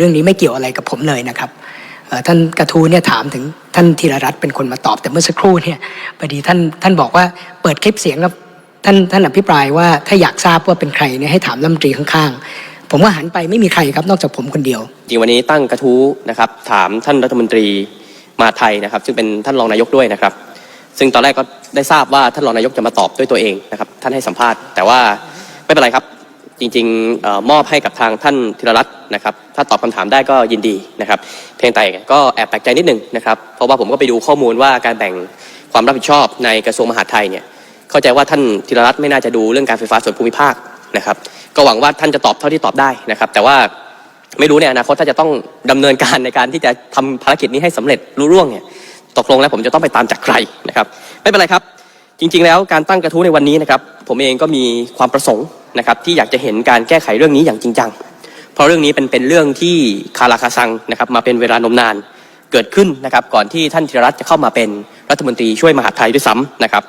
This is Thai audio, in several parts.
เรื่องนี้ไม่เกี่ยวอะไรกับผมเลยนะครับท่านกระทู้เนี่ยถามถึงท่านธีรรัตน์เป็นคนมาตอบแต่เมื่อสักครู่เนี่ยพอดีท่านท่านบอกว่าเปิดคลิปเสียงแล้วท่านท่านอภิปรายว่าถ้าอยากทราบว่าเป็นใครเนี่ยให้ถามรัฐมนตรีข้างๆ ผมว่าหันไปไม่มีใครครับนอกจากผมคนเดียว จริงวันนี้ตั้งกระทู้นะครับ ถามท่านรัฐมนตรีมาไทยนะครับ ซึ่งเป็นท่านรองนายกด้วยนะครับ ซึ่งตอนแรกก็ได้ทราบว่าท่านรองนายกจะมาตอบด้วยตัวเองนะครับ ท่านให้สัมภาษณ์แต่ว่าไม่เป็นไรครับ จริงๆมอบให้กับทางท่านธีรรัตน์นะครับ ถ้าตอบคำถามได้ก็ยินดีนะครับ เพียงแต่ก็แอบแปลกใจนิดหนึงนะครับ เพราะว่าผมก็ไปดูข้อมูลว่าการแบ่งความรับผิดชอบในกระทรวงมหาดไทยเนี่ย เข้าใจว่าท่านธีรรัตน์ไม่น่าจะดูเรื่องการไฟฟ้าส่วนภูมิภาคนะครับ ก็หวังว่าท่านจะตอบเท่าที่ตอบได้นะครับ แต่ว่าไม่รู้ในอนาคตถ้าจะต้องดำเนินการในการที่จะทำภารกิจนี้ให้สำเร็จรุ่ร่วงเนี่ย ตกลงแล้วผมจะต้องไปตามจากใครนะครับ ไม่เป็นไรครับ จริง ๆ แล้วการตั้งกระทู้ในวันนี้นะครับ ผมเองก็มีความประสงค์ นะครับที่อยากจะเห็นการแก้ไขเรื่องนี้อย่างจริงจัง เพราะเรื่องนี้เป็นเป็นเรื่องที่คาราคาซังนะครับมาเป็นเวลานมนานเกิดขึ้นนะครับก่อนที่ท่านธีรรัตน์จะเข้ามาเป็นรัฐมนตรีช่วยมหาดไทยด้วยซ้ำนะครับ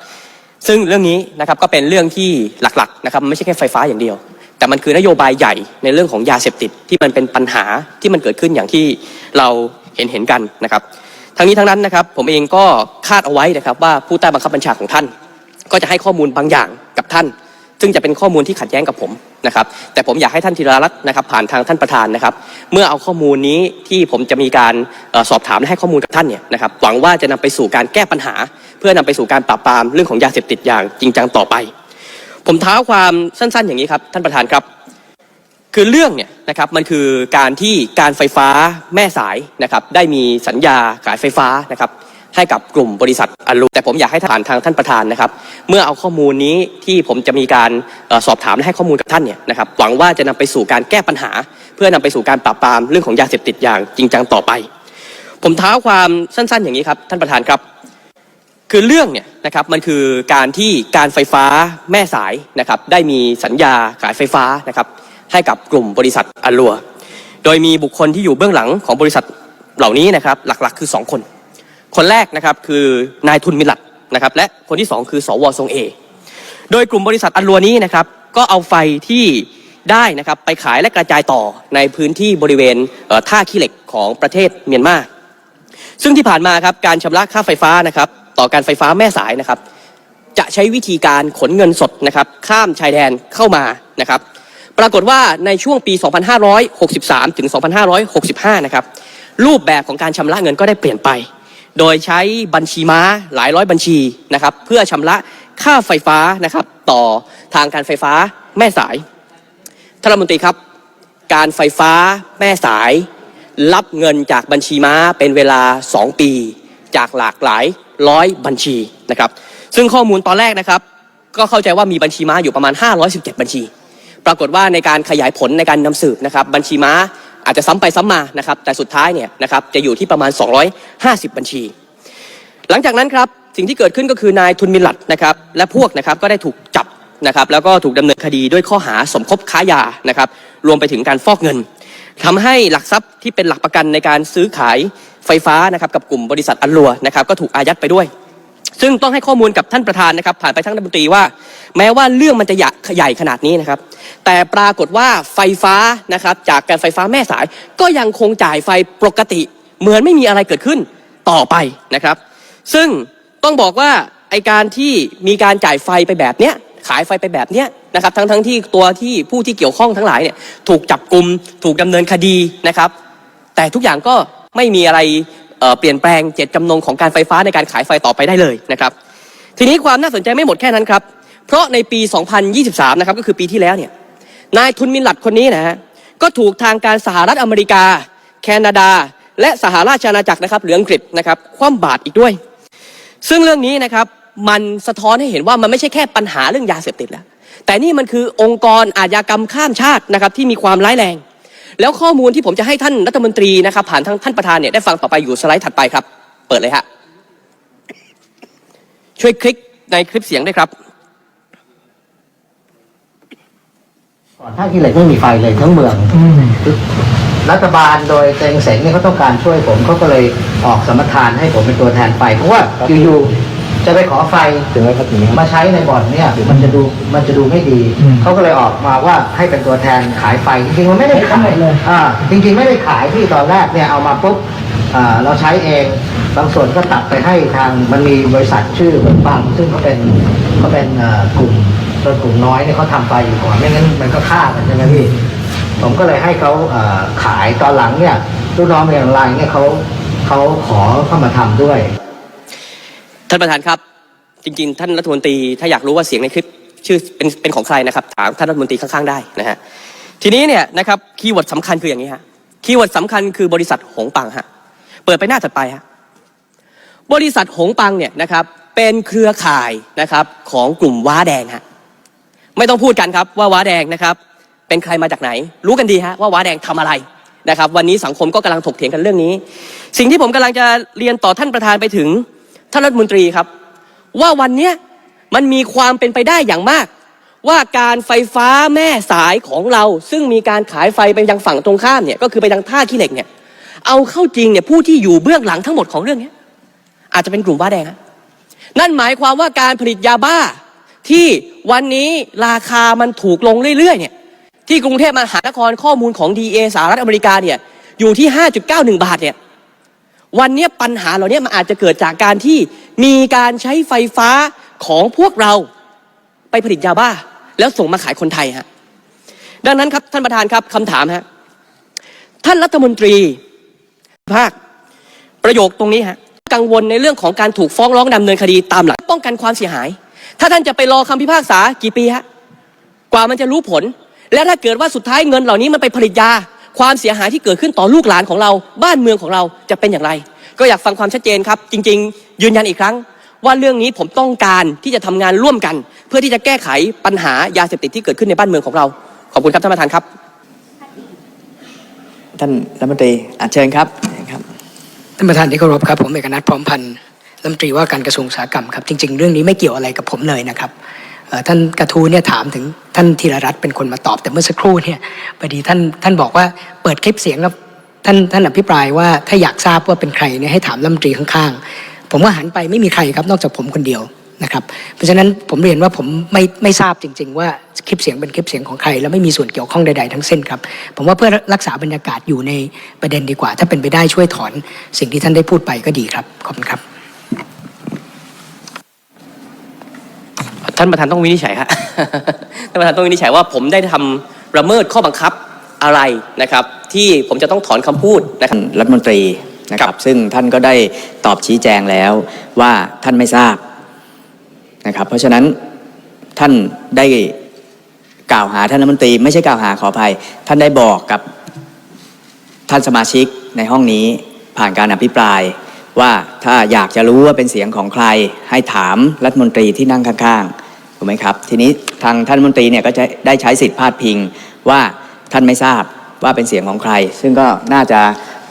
ซึ่งเรื่องนี้นะครับก็เป็นเรื่องที่หลักๆนะครับไม่ใช่แค่ไฟฟ้าอย่างเดียว แต่มันคือนโยบายใหญ่ในเรื่องของยาเสพติดที่มันเป็นปัญหาที่มันเกิดขึ้นอย่างที่เราเห็นเห็นกันนะครับทั้งนี้ทั้งนั้นนะครับผมเองก็คาดเอาไว้นะครับว่าผู้ใต้บังคับบัญชาของท่าน ก็จะให้ข้อมูลบางอย่างกับท่าน ซึ่งจะเป็นข้อมูลที่ขัดแย้งกับผมนะครับ แต่ผมอยากให้ท่านธีรรัตน์นะครับ ผ่านทางท่านประธานนะครับ เมื่อเอาข้อมูลนี้ที่ผมจะมีการสอบถามและให้ข้อมูลกับท่านเนี่ยนะครับ หวังว่าจะนำไปสู่การแก้ปัญหา เพื่อนำไปสู่การปราบปรามเรื่องของยาเสพติดอย่างจริงจังต่อไป ผมเท้าความสั้น ๆ อย่างนี้ครับ ท่านประธานครับ คือเรื่องเนี่ยนะครับมันคือการที่การไฟฟ้าแม่สายนะครับ ได้มีสัญญาขายไฟฟ้านะครับ ให้กับกลุ่มบริษัทอลูแต่ผมอยากให้ผ่านทางท่านประธานนะครับ เมื่อเอาข้อมูลนี้ที่ผมจะมีการอสอบถามและให้ข้อมูลกับท่านเนี่ยนะครับหวังว่าจะนำไปสู่การแก้ปัญหา เพื่อนำไปสู่การปราบปรามเรื่องของยาเสพติดอย่างจริงจังต่อไป ผมเท้าความสั้นๆ อย่างนี้ครับท่านประธานครับ คือเรื่องเนี่ยนะครับมันคือการที่การไฟฟ้าแม่สายนะครับได้มีสัญญาขายไฟฟ้านะครับให้กับกลุ่มบริษัทอลัว โดยมีบุคคลที่อยู่เบื้องหลังของบริษัทเหล่านี้นะครับหลักๆ คือ 2 คน คนแรกนะครับคือนายทุนมิลลัดนะครับและคนที่ 2 คือ สวทรงเอ โดยกลุ่มบริษัทอัลลัวนี้นะครับก็เอาไฟที่ได้นะครับไปขายและกระจายต่อในพื้นที่บริเวณเท่าขี้เหล็กของประเทศเมียนมาซึ่งที่ผ่านมาครับการชำระค่าไฟฟ้านะครับต่อการไฟฟ้าแม่สายนะครับ จะใช้วิธีการขนเงินสดนะครับข้ามชายแดนเข้ามานะครับ ปรากฏว่าในช่วงปี 2563 ถึง 2565 นะครับรูปแบบของการชำระเงินก็ได้เปลี่ยนไป โดยใช้บัญชีม้าหลายร้อยบัญชีนะครับเพื่อชำระค่าไฟฟ้านะครับต่อทางการไฟฟ้าแม่สายท่านรัฐมนตรีครับ การไฟฟ้าแม่สาย รับเงินจากบัญชีม้าเป็นเวลา 2 ปี จากหลากหลายร้อยบัญชีนะครับซึ่งข้อมูลตอนแรกนะครับ ก็เข้าใจว่ามีบัญชีม้าอยู่ประมาณ 517 บัญชี ปรากฏว่าในการขยายผลในการนำสืบนะครับบัญชีม้า อาจจะซ้ำไปซ้ำมานะครับแต่สุดท้ายเนี่ยนะครับจะอยู่ที่ประมาณ 250 บัญชี หลังจากนั้นครับสิ่งที่เกิดขึ้นก็คือนายทุนมิลลัดนะครับและพวกนะครับก็ได้ถูกจับนะครับแล้วก็ถูกดำเนินคดีด้วยข้อหาสมคบค้ายานะครับรวมไปถึงการฟอกเงินทำให้หลักทรัพย์ที่เป็นหลักประกันในการซื้อขายไฟฟ้านะครับกับกลุ่มบริษัทอัลลัวนะครับก็ถูกอายัดไปด้วย ซึ่งต้องให้ข้อมูลกับท่านประธานนะครับ ผ่านไปทั้งรัฐมนตรีว่า แม้ว่าเรื่องมันจะใหญ่ขนาดนี้นะครับ แต่ปรากฏว่าไฟฟ้านะครับ จากการไฟฟ้าแม่สาย ก็ยังคงจ่ายไฟปกติ เหมือนไม่มีอะไรเกิดขึ้นต่อไปนะครับ ซึ่งต้องบอกว่าไอการที่มีการจ่ายไฟไปแบบเนี้ยขายไฟไปแบบเนี้ยนะครับทั้งทั้งที่ตัวที่ผู้ที่เกี่ยวข้องทั้งหลายเนี่ยถูกจับกลุ่มถูกดำเนินคดีนะครับ แต่ทุกอย่างก็ไม่มีอะไร เปลี่ยนแปลงเจตจำนงของการไฟฟ้าในการขายไฟต่อไปได้เลยนะครับ ทีนี้ความน่าสนใจไม่หมดแค่นั้นครับ เพราะในปี 2023 นะครับก็คือปีที่แล้วเนี่ยนายทุนมินหลัดคนนี้นะฮะก็ถูกทางการสหรัฐอเมริกา แคนาดา และสหราชอาณาจักรนะครับหรืออังกฤษนะครับคว่ำบาตรอีกด้วย ซึ่งเรื่องนี้นะครับมันสะท้อนให้เห็นว่ามันไม่ใช่แค่ปัญหาเรื่องยาเสพติดแล้ว แต่นี่มันคือองค์กรอาญากรรมข้ามชาตินะครับที่มีความร้ายแรง แล้วข้อมูลที่ผมจะให้ท่านรัฐมนตรีนะครับผ่านทางท่านประธานเนี่ยได้ฟังต่อไปอยู่สไลด์ถัดไปครับ เปิดเลยฮะช่วยคลิกในคลิปเสียงด้วยครับก่อนท่าขี้เหล็กไม่มีไฟเลยทั้งเมืองรัฐบาลโดยเตงเสงเนี่ยเขาต้องการช่วยผมเขาก็เลยออกสมรทานให้ผมเป็นตัวแทนไปเพราะว่าอยู่ๆ จะไปขอไฟถึงไหมครับถึงไหมครับ มาใช้ในบ่อนเนี่ยมันจะดูมันจะดูไม่ดี อืมเขาก็เลยออกมาว่าให้เป็นตัวแทนขายไฟจริงๆมันไม่ได้ขายเลย อ่าจริงๆไม่ได้ขายที่ตอนแรกเนี่ยเอามาปุ๊บอ่าเราใช้เองบางส่วนก็ตัดไปให้ทางมันมีบริษัทชื่อเหมือนปังซึ่งเขาเป็นเขาเป็นเอ่อกลุ่มเป็นกลุ่มน้อยเนี่ยเขาทำไฟอยู่ก่อนไม่งั้นมันก็ฆ่ากันใช่ไหมพี่ ผมก็เลยให้เขาเอ่อขายตอนหลังเนี่ยลูกน้องเรียนออนไลน์เนี่ยเขาเขาขอเข้ามาทำด้วย ท่านประธานครับ จริง ๆ ท่านรัฐมนตรีถ้าอยากรู้ว่าเสียงในคลิปชื่อเป็นเป็นของใครนะครับถามท่านรัฐมนตรีข้างๆได้นะฮะทีนี้เนี่ยนะครับคีย์เวิร์ดสำคัญคืออย่างนี้ฮะคีย์เวิร์ดสำคัญคือบริษัทหงปังฮะเปิดไปหน้าถัดไปฮะบริษัทหงปังเนี่ยนะครับเป็นเครือข่ายนะครับของกลุ่มว้าแดงฮะไม่ต้องพูดกันครับว่าว้าแดงนะครับ เป็นใครมาจากไหน รู้กันดีฮะว่าว้าแดงทำอะไรนะครับ วันนี้สังคมก็กำลังถกเถียงกันเรื่องนี้ สิ่งที่ผมกำลังจะเรียนต่อท่านประธานไปถึง ท่านรัฐมนตรีครับ ว่าวันนี้มันมีความเป็นไปได้อย่างมาก ว่าการไฟฟ้าแม่สายของเรา ซึ่งมีการขายไฟไปยังฝั่งตรงข้ามเนี่ยก็คือไปทางท่าขี้เหล็กเนี่ยเอาเข้าจริงเนี่ยผู้ที่อยู่เบื้องหลังทั้งหมดของเรื่องนี้อาจจะเป็นกลุ่มบ้าแดงนั่นหมายความว่าการผลิตยาบ้าที่วันนี้ราคามันถูกลงเรื่อยๆเนี่ยที่กรุงเทพมหานครข้อมูลของ DA สหรัฐอเมริกาเนี่ยอยู่ที่ 5.91 บาทเนี่ย วันนี้ปัญหาเหล่านี้มันอาจจะเกิดจากการที่มีการใช้ไฟฟ้าของพวกเราไปผลิตยาบ้า แล้วส่งมาขายคนไทยฮะดังนั้นครับท่านประธานครับคำถามฮะท่านรัฐมนตรีภาคประโยคตรงนี้ฮะกังวลในเรื่องของการถูกฟ้องร้องดำเนินคดีตามหลักป้องกันความเสียหาย ถ้าท่านจะไปรอคำพิพากษากี่ปีฮะกว่ามันจะรู้ผล และถ้าเกิดว่าสุดท้ายเงินเหล่านี้มันไปผลิตยา ความเสียหายที่เกิดขึ้นต่อลูกหลานของเราบ้านเมืองของเราจะเป็นอย่างไร ก็อยากฟังความชัดเจนครับ จริง ๆ ยืนยันอีกครั้ง ว่าเรื่องนี้ผมต้องการที่จะทำงานร่วมกัน เพื่อที่จะแก้ไขปัญหายาเสพติดที่เกิดขึ้นในบ้านเมืองของเรา ขอบคุณครับท่านประธานครับท่านรัฐมนตรีอาเชิญครับครับท่านประธานที่เคารพครับผมเอกนัทพร้อมพันธ์รัฐมนตรีว่าการกระทรวงอุตสาหกรรมครับจริง ๆ เรื่องนี้ไม่เกี่ยวอะไรกับผมเลยนะครับเอ่อ ท่านกระทู้เนี่ยถามถึงท่านธีรรัตน์เป็นคนมาตอบแต่เมื่อสักครู่เนี่ยพอดีท่านท่านบอกว่าเปิดคลิปเสียงแล้วท่านท่านอภิปรายว่าถ้าอยากทราบว่าเป็นใครเนี่ยให้ถามรัฐมนตรีข้างๆ ผมว่าหันไปไม่มีใครครับนอกจากผมคนเดียวนะครับเพราะฉะนั้นผมเรียนว่าผมไม่ไม่ทราบจริง ๆ ว่าคลิปเสียงเป็นคลิปเสียงของใคร และไม่มีส่วนเกี่ยวข้องใดๆทั้งสิ้นครับ ผมว่าเพื่อรักษาบรรยากาศอยู่ในประเด็นดีกว่า ถ้าเป็นไปได้ช่วยถอนสิ่งที่ท่านได้พูดไปก็ดีครับขอบคุณครับ ท่านประธานต้องวินิจฉัยฮะท่านประธานต้องวินิจฉัยว่าผมได้ทำระเมิดข้อบังคับอะไรนะครับ ที่ผมจะต้องถอนคำพูดนะครับท่านรัฐมนตรีนะคครัรับบซึ่งท่านก็ได้ตอบชี้แจงแล้วว่าท่านไม่ทราบนะครับ เพราะฉะนั้นท่านได้กล่าวหาท่านรัฐมนตรี ไม่ใช่กล่าวหาขออภัย ท่านได้บอกกับท่านสมาชิกในห้องนี้ผ่านการอภิปรายว่าถ้าอยากจะรู้ว่าเป็นเสียงของใครให้ถามรัฐมนตรีที่นั่งข้างๆ ถูกไหมครับ ทีนี้ทางท่านมนตรีเนี่ยก็จะได้ใช้สิทธิ์พาดพิงว่าท่านไม่ทราบว่าเป็นเสียงของใคร ซึ่งก็น่าจะ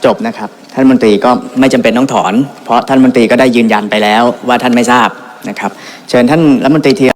จบนะครับ ท่านมนตรีก็ไม่จำเป็นต้องถอน เพราะท่านมนตรีก็ได้ยืนยันไปแล้วว่าท่านไม่ทราบนะครับ เชิญท่านรัฐมนตรีธีร